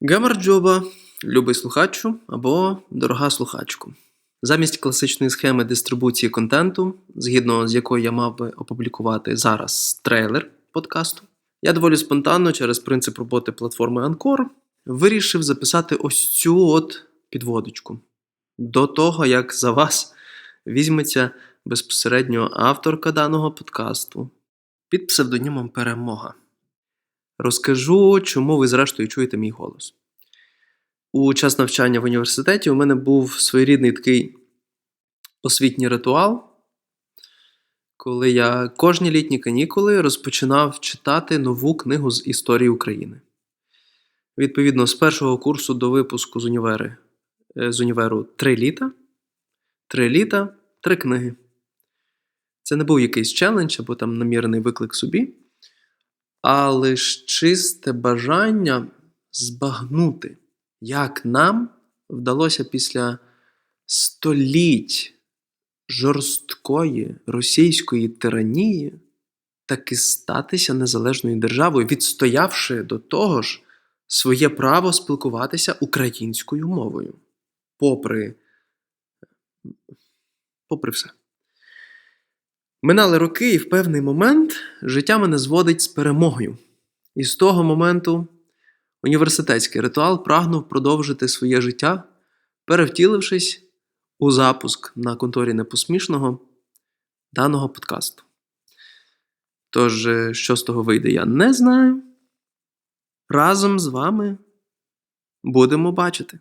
Гамарджоба, любий слухачу або дорога слухачку. Замість класичної схеми дистрибуції контенту, згідно з якою я мав би опублікувати зараз трейлер подкасту, я доволі спонтанно через принцип роботи платформи Anchor вирішив записати ось цю от підводочку. До того, як за вас візьметься безпосередньо авторка даного подкасту під псевдонімом Перемога. Розкажу, чому ви зрештою чуєте мій голос. У час навчання в університеті у мене був своєрідний такий освітній ритуал, коли я кожні літні канікули розпочинав читати нову книгу з історії України. Відповідно, з першого курсу до випуску з, універи, е, з універу три літа. Три літа, три книги. Це не був якийсь челендж або там намірений виклик собі, а лише чисте бажання збагнути, як нам вдалося після століть жорсткої російської тиранії таки статися незалежною державою, відстоявши до того ж своє право спілкуватися українською мовою. Попри, попри все. Минали роки, і в певний момент життя мене зводить з перемогою. І з того моменту університетський ритуал прагнув продовжити своє життя, перевтілившись у запуск на конторі непосмішного даного подкасту. Тож, е, що з того вийде, я не знаю. Разом з вами будемо бачити.